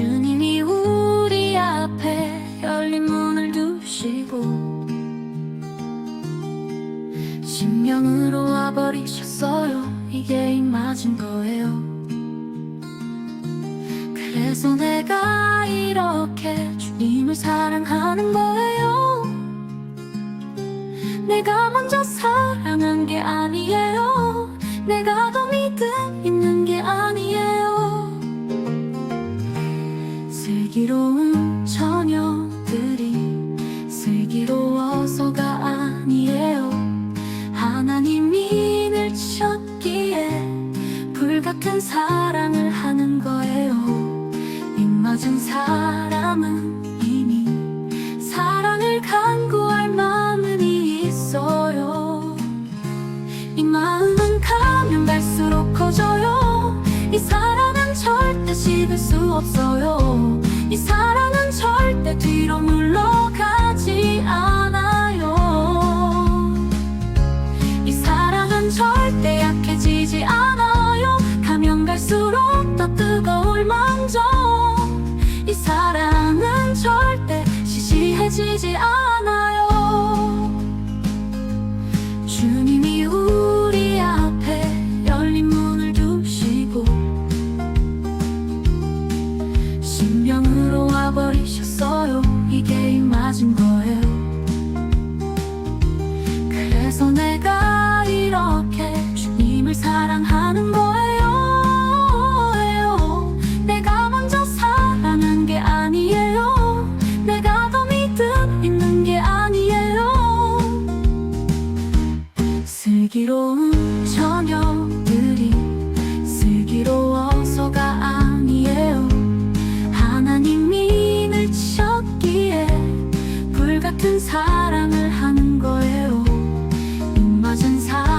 주님이 우리 앞에 열린 문을 두시고 신명으로 와버리셨어요. 이게 맞은 거예요. 그래서 내가 이렇게 주님을 사랑하는 거예요. 내가 먼저 사랑한 게 아니에요. 사랑을 하는 거예요. 입 맞은 사람은 이미 사랑을 간구할 마음은 있어요. 이 마음은 가면 갈수록 커져요. 이 사랑은 절대 식을 수 없어요. 이 사랑은 절대 뒤로 물러가지 않아요. 이 사랑은 절대 약해지지 않아요 지지 않아요. 주님이 우리 앞에 열린 문을 두시고 신병으로 와버리셨어요. 이게 입 맞은 거예요. 그래서 내가 이렇게 주님을 사랑하 슬기로운 처녀들이 슬기로워서가 아니에요. 하나님이 늘 쳤기에 불같은 사랑을 하는 거예요. 입맞은 사람